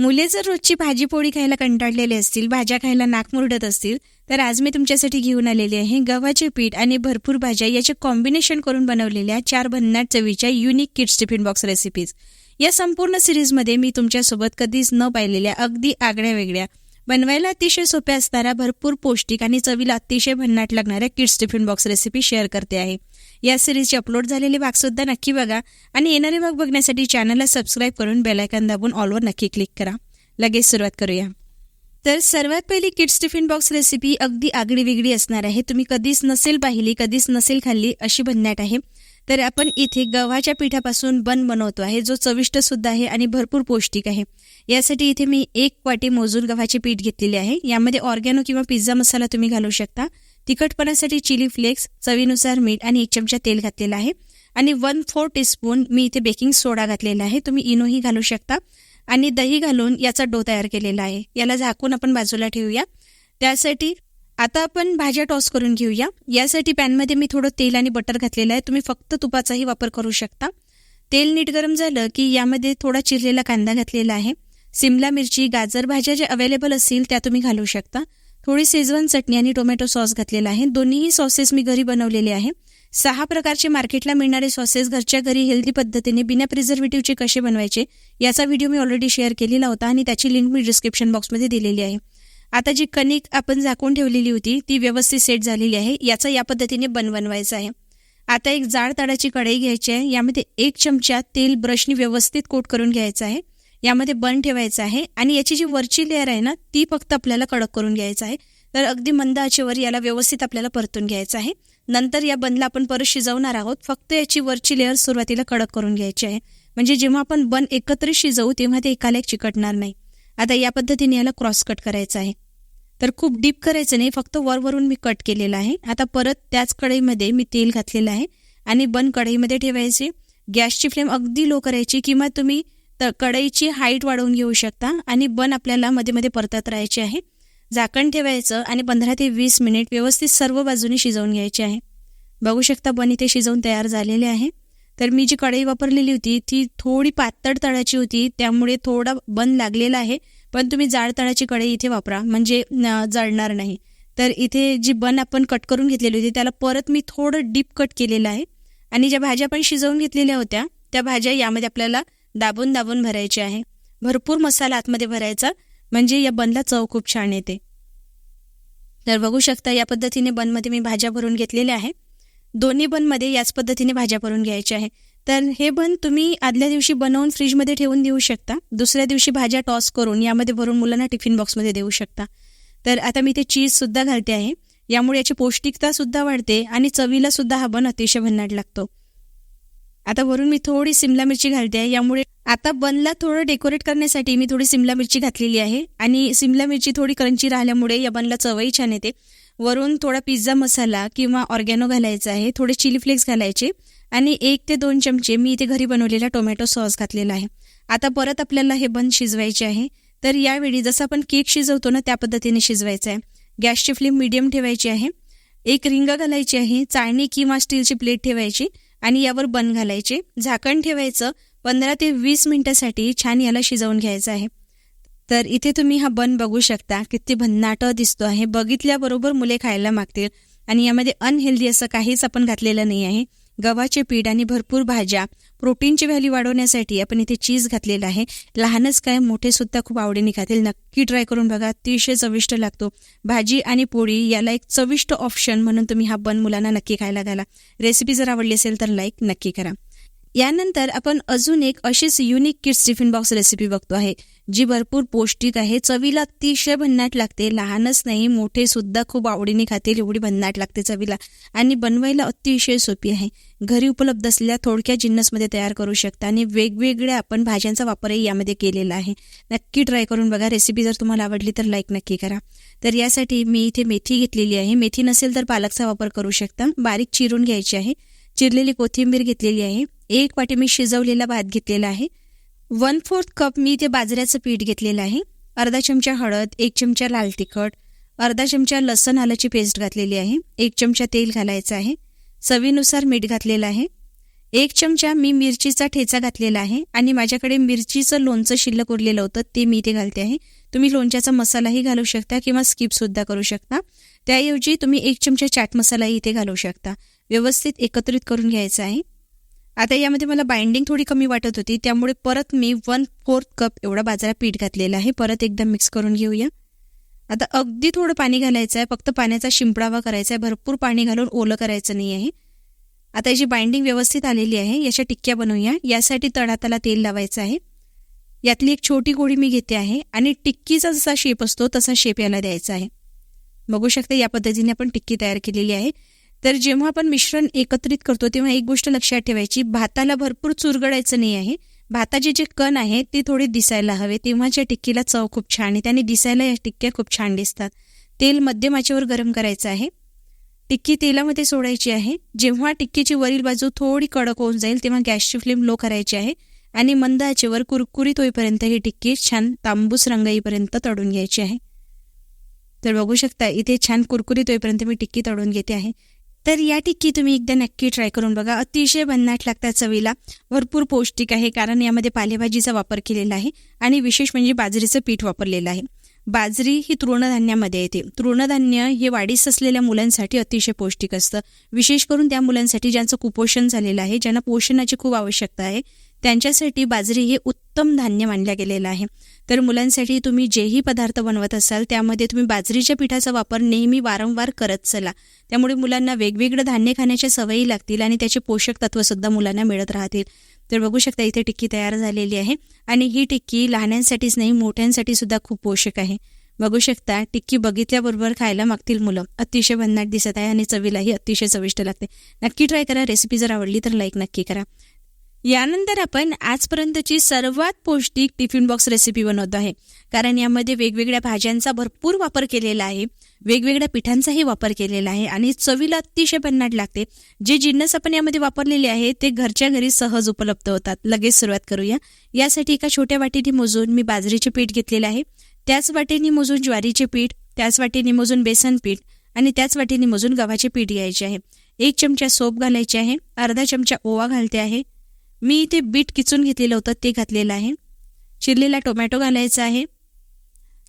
मुले जर रोजची भाजी पोळी खायला कंटाळलेले असतील भाज्या खायला नाक मुरडत असतील तर आज मी तुमच्यासाठी घेऊन आलेले आहे गव्हाचे पीठ आणि भरपूर भाज्या. याचे कॉम्बिनेशन करून बनवलेल्या चार भन्नाट चवीच्या unique kids tiffin box recipes या संपूर्ण सिरीजमध्ये मी तुमच्यासोबत कधीच न पाहिलेल्या अगदी आगळ्या वेगळ्या बनवायला अतिशय सोप्या असणाऱ्या भरपूर पौष्टिक आणि चवीला अतिशय भन्नाट लागणाऱ्या kids tiffin box recipe share करते आहे. या सिरीजचे अपलोड झालेले भागसुद्धा नक्की बघा. आणि येणारे भाग बघण्यासाठी चॅनलला सबस्क्राईब करून बेलायकन दाबून ऑलवर नक्की क्लिक करा. लगेच सुरुवात करूया. तर सर्वात पहिली किड्स टिफिन बॉक्स रेसिपी अगदी आगळी वेगळी असणार आहे. तुम्ही कधीच नसेल पाहिली कधीच नसेल खाल्ली अशी बनण्यात आहे. तर आपण इथे गव्हाच्या पिठापासून बन बनवतो आहे जो चविष्ट सुद्धा आहे आणि भरपूर पौष्टिक आहे. यासाठी इथे मी एक वाटी मोजून गव्हाचे पीठ घेतलेले आहे. यामध्ये ऑर्गॅनो किंवा पिझ्झा मसाला तुम्ही घालू शकता. तिखटपणासाठी चिली फ्लेक्स चवीनुसार मीठ आणि एक चमचा तेल घातलेला आहे. आणि वन फोर टीस्पून मी इथे बेकिंग सोडा घातलेला आहे. तुम्ही इनोही घालू शकता. आणि दही घालून याचा डो तयार केलेला आहे. याला झाकून आपण बाजूला ठेवूया. त्यासाठी आता आपण भाज्या टॉस करून घेऊया. यासाठी पॅनमध्ये मी थोडं तेल आणि बटर घातलेलं आहे. तुम्ही फक्त तुपाचाही वापर करू शकता. तेल नीट गरम झालं की यामध्ये थोडा चिरलेला कांदा घातलेला आहे. सिमला मिरची गाजर भाज्या ज्या अवेलेबल असतील त्या तुम्ही घालू शकता. थोडी शेजवान चटणी आणि टोमॅटो सॉस घातलेला आहे. दोन्हीही सॉसेस मी घरी बनवलेले आहे. सहा प्रकारचे मार्केटला मिळणारे सॉसेस घरच्या घरी हेल्दी पद्धतीने बिना प्रिझर्वेटिव्हचे कसे बनवायचे याचा व्हिडिओ मी ऑलरेडी शेअर केलेला होता आणि त्याची लिंक मी डिस्क्रिप्शन बॉक्समध्ये दिलेली आहे. आता जी कणिक आपण झाकून ठेवलेली होती ती व्यवस्थित सेट झालेली आहे. याचा या पद्धतीने बन बनवायचा आहे. आता एक जाड ताडाची कढई घ्यायची आहे. यामध्ये एक चमचा तेल ब्रशनी व्यवस्थित कोट करून घ्यायचं आहे. यामध्ये बन ठेवायचं आहे. आणि याची जी वरची लेअर आहे ना ती फक्त आपल्याला कडक करून घ्यायचं आहे. तर अगदी मंद आचेवर याला व्यवस्थित आपल्याला परतून घ्यायचं आहे. नंतर या बनला आपण परत शिजवणार आहोत. फक्त याची वरची लेअर सुरुवातीला कडक करून घ्यायची आहे. म्हणजे जेव्हा आपण बन एकत्र शिजवू तेव्हा ते एकाला एक चिकटणार नाही. आता या पद्धतीने याला क्रॉस कट करायचं आहे. तर खूप डीप करायचं नाही. फक्त वरवरून मी कट केलेलं आहे. आता परत त्याच कढईमध्ये मी तेल घातलेलं आहे. आणि बन कढईमध्ये ठेवायचे. गॅसची फ्लेम अगदी लो करायची. किंवा तुम्ही तर कढईची हाईट वाढवून घेऊ शकता आणि बन आपल्याला मध्ये मध्ये परतत राहायचे आहे. झाकण ठेवायचं आणि पंधरा ते वीस मिनिट व्यवस्थित सर्व बाजूनी शिजवून घ्यायचे आहे. बघू शकता बन इथे शिजवून तयार झालेले आहे. तर मी जी कढई वापरलेली होती ती थोडी पातळ तळाची होती त्यामुळे थोडा बन लागलेला आहे. पण तुम्ही जाड तळाची कढई इथे वापरा म्हणजे जळणार नाही. तर इथे जी बन आपण कट करून घेतलेली होती त्याला परत मी थोडं डीप कट केलेलं आहे. आणि ज्या भाज्या आपण शिजवून घेतलेल्या होत्या त्या भाज्या यामध्ये आपल्याला दाबून दाबून भरायचे आहे. भरपूर मसाला आतमध्ये भरायचा म्हणजे या बनला चव खूप छान येते. तर बघू शकता या पद्धतीने बनमध्ये मी भाज्या भरून घेतलेल्या आहे. दोन्ही बनमध्ये याच पद्धतीने भाज्या भरून घ्यायच्या आहे. तर हे बन तुम्ही आदल्या दिवशी बनवून फ्रीजमध्ये ठेवून देऊ शकता. दुसऱ्या दिवशी भाज्या टॉस करून यामध्ये भरून मुलांना टिफिन बॉक्समध्ये देऊ शकता. तर आता मी ते चीजसुद्धा घालते आहे. यामुळे याची पौष्टिकता सुद्धा वाढते आणि चवीला सुद्धा हा बन अतिशय भन्नाट लागतो. आता वरून मी थोडी सिमला मिरची घालते आहे. यामुळे आता बनला थोडं डेकोरेट करण्यासाठी मी थोडी सिमला मिरची घातलेली आहे. आणि सिमला मिरची थोडी क्रंची राहिल्यामुळे या बनला चवही छान येते. वरून थोडा पिझ्झा मसाला किंवा ऑर्गॅनो घालायचा आहे. थोडे चिली फ्लेक्स घालायचे. आणि एक ते दोन चमचे मी इथे घरी बनवलेला टोमॅटो सॉस घातलेला आहे. आता परत आपल्याला हे बन शिजवायचे आहे. तर यावेळी जसं आपण केक शिजवतो ना त्या पद्धतीने शिजवायचं आहे. गॅसची फ्लेम मिडियम ठेवायची आहे. एक रिंग घालायची आहे. चाळणी किंवा स्टीलची प्लेट ठेवायची. आणि यावर बन घालायचे. झाकण ठेवायचं. पंधरा ते वीस मिनिटासाठी छान याला शिजवून घ्यायचं आहे. तर इथे तुम्ही हा बन बघू शकता. किती भन्नाट दिसतो आहे. बघितल्याबरोबर मुले खायला मागतील. आणि यामध्ये अनहेल्दी असं काहीच आपण घातलेलं नाही आहे. गव्हाचे पीठ आणि भरपूर भाज्या प्रोटीनची व्हॅल्यू वाढवण्यासाठी आपण इथे चीज घातलेलं आहे. लहानच काय मोठे सुद्धा खूप आवडीने खातील. नक्की ट्राय करून बघा अतिशय चविष्ट लागतो. भाजी आणि पोळी याला एक चविष्ट ऑप्शन म्हणून तुम्ही हा बन मुलांना नक्की खायला घाला. रेसिपी जर आवडली असेल तर लाईक नक्की करा. यानंतर आपण अजून एक अशीच unique kids tiffin box recipe बघतो आहे जी भरपूर पौष्टिक आहे. चवीला अतिशय भन्नाट लागते. लहानच नाही मोठे सुद्धा खूप आवडीने खातील एवढी भन्नाट लागते चवीला. आणि बनवायला अतिशय सोपी आहे. घरी उपलब्ध असलेल्या थोडक्या जिन्नसमध्ये तयार करू शकता आणि वेगवेगळ्या आपण भाज्यांचा वापरही यामध्ये केलेला आहे. नक्की ट्राय करून बघा. रेसिपी जर तुम्हाला आवडली तर लाईक नक्की करा. तर यासाठी मी इथे मेथी घेतलेली आहे. मेथी नसेल तर पालकचा वापर करू शकता. बारीक चिरून घ्यायची आहे. चिरलेली कोथिंबीर घेतलेली आहे. एक वाटी मी शिजवलेला भात घेतलेला आहे. वन फोर्थ कप मी इथे बाजऱ्याचं पीठ घेतलेलं आहे. अर्धा चमचा हळद एक चमचा लाल तिखट अर्धा चमचा लसण आल्याची पेस्ट घातलेली आहे. एक चमचा तेल घालायचं आहे. चवीनुसार मीठ घातलेलं आहे. एक चमचा मी मिरचीचा ठेचा घातलेला आहे आणि माझ्याकडे मिरचीचं लोणचं शिल्लक उरलेलं होतं ते मी इथे घालते आहे. तुम्ही लोणच्याचा मसालाही घालू शकता किंवा स्किपसुद्धा करू शकता. त्याऐवजी तुम्ही एक चमचा चाट मसालाही इथे घालू शकता. व्यवस्थित एकत्रित करून घ्यायचं आहे. आता यामध्ये मला बाइंडिंग थोडी कमी वाटत होती त्यामुळे परत मी वन फोर्थ कप एवढा बाजारा पीठ घातलेला आहे. परत एकदम मिक्स करून घेऊया. आता अगदी थोडं पाणी घालायचं आहे फक्त पाण्याचा शिंपडावा करायचा आहे. भरपूर पाणी घालून ओलं करायचं नाही आहे. आता याची बाइंडिंग व्यवस्थित आलेली आहे याच्या टिक्क्या बनवूया. यासाठी तळाताला तेल लावायचं आहे. यातली एक छोटी गोळी मी घेते आहे आणि टिक्कीचा जसा शेप असतो तसा शेप याला द्यायचा आहे. बघू शकता या पद्धतीने आपण टिक्की तयार केलेली आहे. तर जेव्हा आपण मिश्रण एकत्रित करतो तेव्हा एक गोष्ट लक्षात ठेवायची भाताला भरपूर चुरगडायचं नाही आहे. भाताचे जे कण आहे ते थोडे दिसायला हवे. तेव्हाच्या टिक्कीला चव खूप छान आहे. त्याने दिसायला या टिक्क्या खूप छान दिसतात. तेल मध्यम आचेवर गरम करायचं आहे. टिक्की तेलामध्ये सोडायची आहे. जेव्हा टिक्कीची वरील बाजू थोडी कडक होऊन जाईल तेव्हा गॅसची फ्लेम लो करायची आहे आणि मंद आचेवर कुरकुरीत होईपर्यंत ही टिक्की छान तांबूस रंग येईपर्यंत तळून घ्यायची आहे. तर बघू शकता इथे छान कुरकुरीत होईपर्यंत मी टिक्की तळून घेते आहे. तर या टिक्की तुम्ही एकदा नक्की ट्राय करून बघा. अतिशय भन्नाट लागतात चवीला. भरपूर पौष्टिक आहे कारण यामध्ये पालेभाजीचा वापर केलेला आहे आणि विशेष म्हणजे बाजरीचं पीठ वापरलेलं आहे. बाजरी ही तृणधान्यामध्ये येते. तृणधान्य हे वाढीस असलेल्या मुलांसाठी अतिशय पौष्टिक असतं. विशेष करून त्या मुलांसाठी ज्यांचं कुपोषण झालेलं आहे ज्यांना पोषणाची खूप आवश्यकता आहे त्यांच्यासाठी बाजरी हे उत्तम धान्य मानल्या गेलेलं आहे. तर मुलांसाठी तुम्ही जेही पदार्थ बनवत असाल त्यामध्ये तुम्ही बाजरीच्या पिठाचा वापर नेहमी वारंवार करत चला. त्यामुळे मुलांना वेगवेगळं धान्य खाण्याच्या सवयी लागतील आणि त्याचे पोषक तत्वसुद्धा मुलांना मिळत राहतील. तर बघू शकता इथे टिक्की तयार झालेली आहे आणि ही टिक्की लहानांसाठीच नाही मोठ्यांसाठी सुद्धा खूप पोषक आहे. बघू शकता टिक्की बघितल्याबरोबर खायला मागतील मुलं. अतिशय भन्नाट दिसत आहे आणि चवीलाही अतिशय चविष्ट लागते. नक्की ट्राय करा रेसिपी जर आवडली तर लाईक नक्की करा. यानंतर आपण आजपर्यंतची सर्वात पौष्टिक टिफिन बॉक्स रेसिपी बनवतो आहे. कारण यामध्ये वेगवेगळ्या भाज्यांचा भरपूर वापर केलेला आहे. वेगवेगळ्या पिठांचाही वापर केलेला आहे आणि चवीला अतिशय भन्नाट लागते. जे जिन्नस आपण यामध्ये वापरलेले आहे ते घरच्या घरी सहज उपलब्ध होतात. लगेच सुरुवात करूया. यासाठी एका छोट्या वाटीने मोजून मी बाजरीचे पीठ घेतलेले आहे. त्याच वाटेने मोजून ज्वारीचे पीठ त्याच वाटीने मोजून बेसन पीठ आणि त्याच वाटीने मोजून गव्हाचे पीठ घ्यायचे आहे. एक चमचा सोप घालायचे आहे. अर्धा चमचा ओवा घालते आहे. मी इथे बीट किचून घेतलेलं होतं ते घातलेलं आहे. चिरलेला टोमॅटो घालायचा आहे.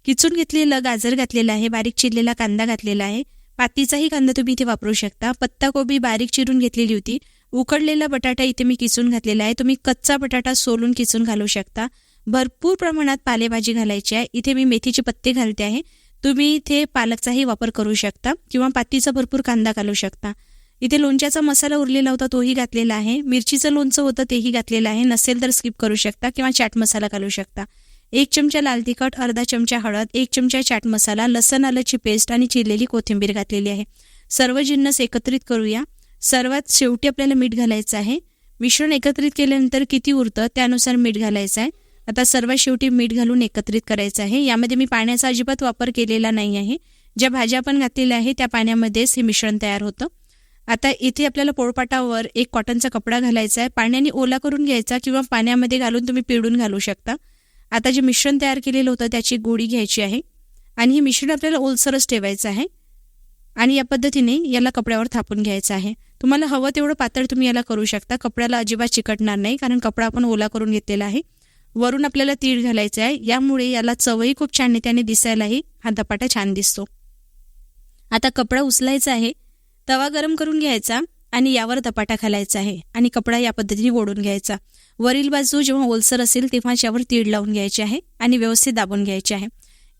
किचून घेतलेलं गाजर घातलेलं आहे बारीक चिरलेला कांदा घातलेला आहे. पातीचाही कांदा तुम्ही इथे वापरू शकता. पत्ताकोबी बारीक चिरून घेतलेली होती. उकडलेला बटाटा इथे मी किचून घातलेला आहे. तुम्ही कच्चा बटाटा सोलून किचून घालू शकता. भरपूर प्रमाणात पालेभाजी घालायची आहे. इथे मी मेथीचे पत्ते घालते आहे. तुम्ही इथे पालकचाही वापर करू शकता किंवा पातीचा भरपूर कांदा घालू शकता. इथे लोणच्याचा मसाला उरलेला होता तोही घातलेला आहे. मिरचीचं लोणचं होतं तेही घातलेलं आहे. नसेल तर स्किप करू शकता किंवा चाट मसाला घालू शकता. एक चमचा लाल तिखट अर्धा चमचा हळद एक चमचा चाट मसाला लसण आलंची पेस्ट आणि चिरलेली कोथिंबीर घातलेली आहे. सर्व जिन्नस एकत्रित करूया. सर्वात शेवटी आपल्याला मीठ घालायचं आहे. मिश्रण एकत्रित केल्यानंतर किती उरतं त्यानुसार मीठ घालायचं आहे. आता सर्वात शेवटी मीठ घालून एकत्रित करायचं आहे. यामध्ये मी पाण्याचा अजिबात वापर केलेला नाही आहे. ज्या भाज्या आपण घातलेल्या आहे त्या पाण्यामध्येच हे मिश्रण तयार होतं. आता इथे आपल्याला पोळपाटावर एक कॉटनचा कपडा घालायचा आहे. पाण्याने ओला करून घ्यायचा किंवा पाण्यामध्ये घालून तुम्ही पिळून घालू शकता. आता जे मिश्रण तयार केलेलं होतं त्याची गोडी घ्यायची आहे. आणि हे मिश्रण आपल्याला ओलसरच ठेवायचं आहे. आणि या पद्धतीने याला कपड्यावर थापून घ्यायचं आहे. तुम्हाला हवं तेवढं पातळ तुम्ही याला करू शकता. कपड्याला अजिबात चिकटणार नाही कारण कपडा आपण ओला करून घेतलेला आहे. वरून आपल्याला तीळ घालायचं आहे. यामुळे याला चवही खूप छान येते आणि दिसायलाही हा धपाटा छान दिसतो. आता कपडा उचलायचा आहे. तवा गरम करून घ्यायचा आणि यावर धपाटा घालायचा आहे आणि कपडा या पद्धतीने ओढून घ्यायचा. वरील बाजू जेव्हा ओलसर असेल तेव्हा यावर तीळ लावून घ्यायचे आहे आणि व्यवस्थित दाबून घ्यायचे आहे.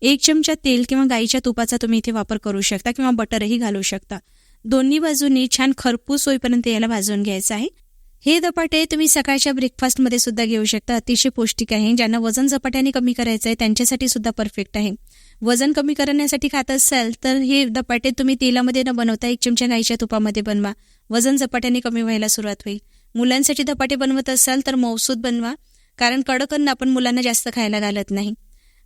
एक चमचा तेल किंवा गाईच्या तुपाचा तुम्ही इथे वापर करू शकता किंवा बटरही घालू शकता. दोन्ही बाजूंनी छान खरपूस होईपर्यंत याला भाजून घ्यायचं आहे. हे धपाटे तुम्ही सकाळच्या ब्रेकफास्टमध्ये सुद्धा घेऊ शकता. अतिशय पौष्टिक आहे ज्यांना वजन झपाट्याने कमी करायचं आहे त्यांच्यासाठी सुद्धा परफेक्ट आहे. वजन कमी करण्यासाठी खात असाल तर हे धपाटे तुम्ही तेलामध्ये न बनवता एक चमचा गाईच्या तुपामध्ये बनवा. वजन झपाट्याने कमी व्हायला सुरुवात होईल. मुलांसाठी धपाटे बनवत असाल तर मौसूद बनवा कारण कडक अन्न आपण मुलांना जास्त खायला घालत नाही.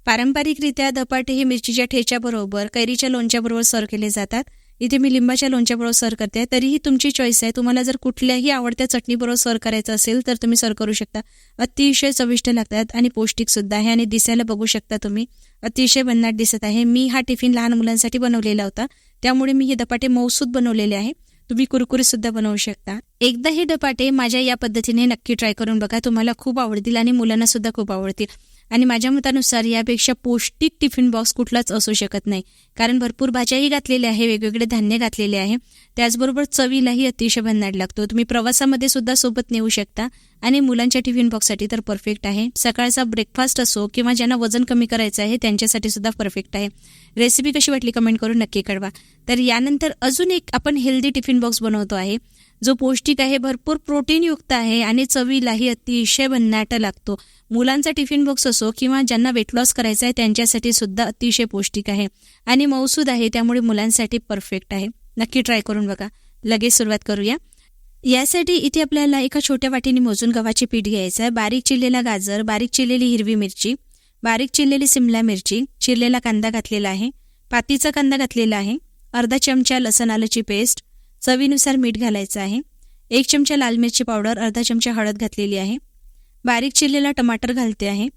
पारंपरिकरित्या धपाटे हे मिरचीच्या ठेच्याबरोबर कैरीच्या लोणच्याबरोबर सर्व केले जातात. इथे मी लिंबाच्या लोणच्याबरोबर सर्व करते तरीही तुमची चॉईस आहे. तुम्हाला जर कुठल्याही आवडत्या चटणीबरोबर सर्व करायचं असेल तर तुम्ही सर्व करू शकता. अतिशय चविष्ट लागतात आणि पौष्टिक सुद्धा आहे आणि दिसायला बघू शकता तुम्ही. अतिशय भन्नाट दिसत आहे. मी हा टिफिन लहान मुलांसाठी बनवलेला होता. त्यामुळे मी हे धपाटे मौसूद बनवलेले आहे. तुम्ही कुरकुरीत सुद्धा बनवू शकता. एकदा हे धपाटे माझ्या या पद्धतीने नक्की ट्राय करून बघा. तुम्हाला खूप आवडतील आणि मुलांना सुद्धा खूप आवडतील. आणि माझ्या मतानुसार यापेक्षा पौष्टिक टिफिन बॉक्स कुठलाच असू शकत नाही. कारण भरपूर भाज्याही घातलेल्या आहे वेगवेगळे धान्य घातलेले आहे. त्याचबरोबर चवीलाही अतिशय भन्नाट लागतो. तुम्ही प्रवासामध्ये सुद्धा सोबत नेऊ शकता आणि मुलांच्या टिफिन बॉक्ससाठी तर परफेक्ट आहे. सकाळचा ब्रेकफास्ट असो किंवा ज्यांना वजन कमी करायचं आहे त्यांच्यासाठी सुद्धा परफेक्ट आहे. रेसिपी कशी वाटली कमेंट करून नक्की कळवा. तर यानंतर अजून एक आपण हेल्दी टिफिन बॉक्स बनवतो आहे. जो पौष्टिक आहे भरपूर प्रोटीनयुक्त आहे आणि चवीलाही अतिशय भन्नाट लागतो. मुलांचा टिफिन बॉक्स असो किंवा ज्यांना वेट लॉस करायचा आहे त्यांच्यासाठी सुद्धा अतिशय पौष्टिक आहे आणि मौसूद आहे त्यामुळे मुलांसाठी परफेक्ट आहे. नक्की ट्राय करून बघा. लगेच सुरुवात करूया. यासाठी इथे आपल्याला एका छोट्या वाटीने मोजून गव्हाचे पीठ घ्यायचं आहे. बारीक चिरलेला गाजर बारीक चिरलेली हिरवी मिरची बारीक चिरलेली सिमला मिरची चिरलेला कांदा घातलेला आहे पातीचा कांदा घातलेला आहे अर्धा चमचा लसण पेस्ट चवीनुसार मीठ घालायचं आहे. एक चमचा लाल मिरची पावडर अर्धा चमचा हळद घातलेली आहे. बारीक चिरलेला टमाटर घालते आहे.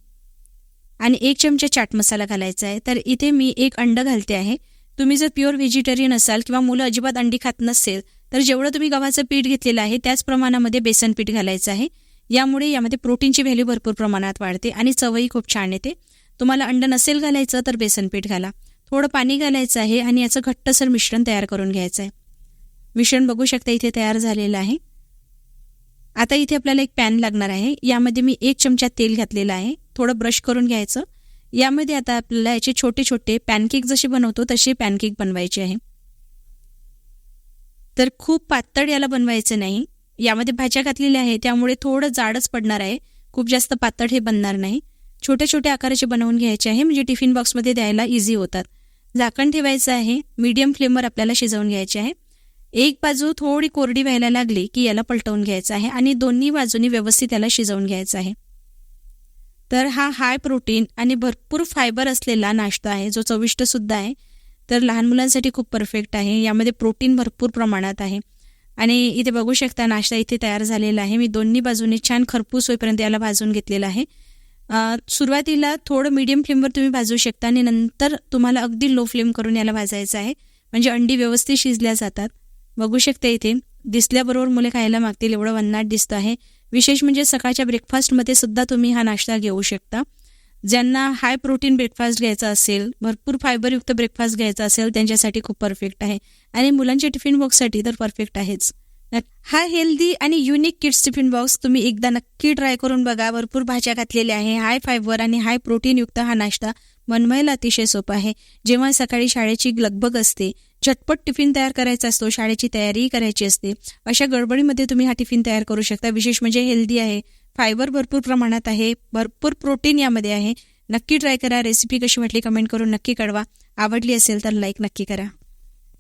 आणि एक चमचा चाट मसाला घालायचा आहे. तर इथे मी एक अंडं घालते आहे. तुम्ही जर प्युअर व्हेजिटेरियन असाल किंवा मुलं अजिबात अंडी खात नसेल तर जेवढं तुम्ही गव्हाचं पीठ घेतलेलं आहे त्याच प्रमाणामध्ये बेसन पीठ घालायचं आहे. यामुळे यामध्ये प्रोटीनची व्हॅल्यू भरपूर प्रमाणात वाढते आणि चवही खूप छान येते. तुम्हाला अंड नसेल घालायचं तर बेसन पीठ घाला. थोडं पाणी घालायचं आहे आणि याचं घट्टसर मिश्रण तयार करून घ्यायचं आहे. मिश्रण बघू शकता इथे तयार झालेलं आहे. आता इथे आपल्याला एक पॅन लागणार आहे. यामध्ये मी एक चमचा तेल घातलेलं आहे. थोडं ब्रश करून घ्यायचं. यामध्ये आता आपल्याला याचे छोटे छोटे पॅनकेक जसे बनवतो तसे पॅनकेक बनवायचे आहे. तर खूप पातळ याला बनवायचं नाही. यामध्ये भाज्या घातलेल्या आहे त्यामुळे थोडं जाडच पडणार आहे. खूप जास्त पातळ हे बनणार नाही. छोट्या छोट्या आकाराचे बनवून घ्यायचे आहे. म्हणजे टिफिन बॉक्समध्ये द्यायला इझी होतात. झाकण ठेवायचं आहे. मीडियम फ्लेमवर आपल्याला शिजवून घ्यायचे आहे. एक बाजू थोडी कोरडी व्हायला लागली की याला पलटवून घ्यायचं आहे आणि दोन्ही बाजूनी व्यवस्थित याला शिजवून घ्यायचं आहे. तर हा हाय प्रोटीन आणि भरपूर फायबर असलेला नाश्ता आहे जो चविष्ट सुद्धा आहे. तर लहान मुलांसाठी खूप परफेक्ट आहे. यामध्ये प्रोटीन भरपूर प्रमाणात आहे. आणि इथे बघू शकता नाश्ता इथे तयार झालेला आहे. मी दोन्ही बाजूने छान खरपूस होईपर्यंत याला भाजून घेतलेला आहे. सुरुवातीला थोडं मीडियम फ्लेमवर तुम्ही भाजू शकता आणि नंतर तुम्हाला अगदी लो फ्लेम करून याला भाजायचं आहे. म्हणजे अंडी व्यवस्थित शिजल्या जातात. बघू शकते इथे. दिसल्याबरोबर मुले खायला मागतील एवढं वन्नाट दिसतं आहे. विशेष म्हणजे सकाळच्या ब्रेकफास्टमध्ये सुद्धा तुम्ही हा नाश्ता घेऊ शकता. ज्यांना हाय प्रोटीन ब्रेकफास्ट घ्यायचा असेल भरपूर फायबरयुक्त ब्रेकफास्ट घ्यायचा असेल त्यांच्यासाठी खूप परफेक्ट आहे. आणि मुलांच्या टिफिन बॉक्ससाठी तर परफेक्ट आहेच. हा हेल्दी आणि युनिक किड्स टिफिन बॉक्स तुम्ही एकदा नक्की ट्राय करून बघा. भरपूर भाज्या घातलेल्या आहे. हाय फायबर आणि हाय प्रोटीनयुक्त हा नाश्ता बनवायला अतिशय सोपा आहे. जेव्हा सकाळी शाळेची लगबग असते झटपट टिफिन तयार करायचा असतो शाळेची तयारीही करायची असते. अशा गडबडीमध्ये तुम्ही हा टिफिन तयार करू शकता. विशेष म्हणजे हेल्दी आहे. फायबर भरपूर प्रमाणात आहे. भरपूर प्रोटीन यामध्ये आहे. नक्की ट्राय करा. रेसिपी कशी वाटली कमेंट करून नक्की कळवा. आवडली असेल तर लाईक नक्की करा.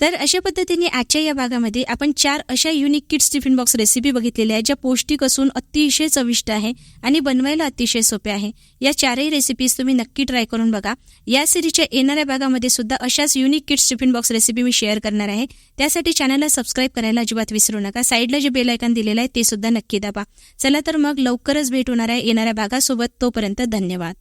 तर अशा पद्धतीने आजच्या या भागामध्ये आपण चार अशा unique kids tiffin box recipe बघितलेल्या आहेत ज्या पौष्टिक असून अतिशय चविष्ट आहे आणि बनवायला अतिशय सोपे आहे. या चारही रेसिपीज तुम्ही नक्की ट्राय करून बघा. या सिरीजच्या येणाऱ्या भागामध्ये सुद्धा अशाच unique kids tiffin box recipe मी शेअर करणार आहे. त्यासाठी चॅनलला सबस्क्राईब करायला अजिबात विसरू नका. साईडला जे बेलायकन दिलेलं आहे ते सुद्धा नक्की दाबा. चला तर मग लवकरच भेट होणार आहे येणाऱ्या भागासोबत. तोपर्यंत धन्यवाद.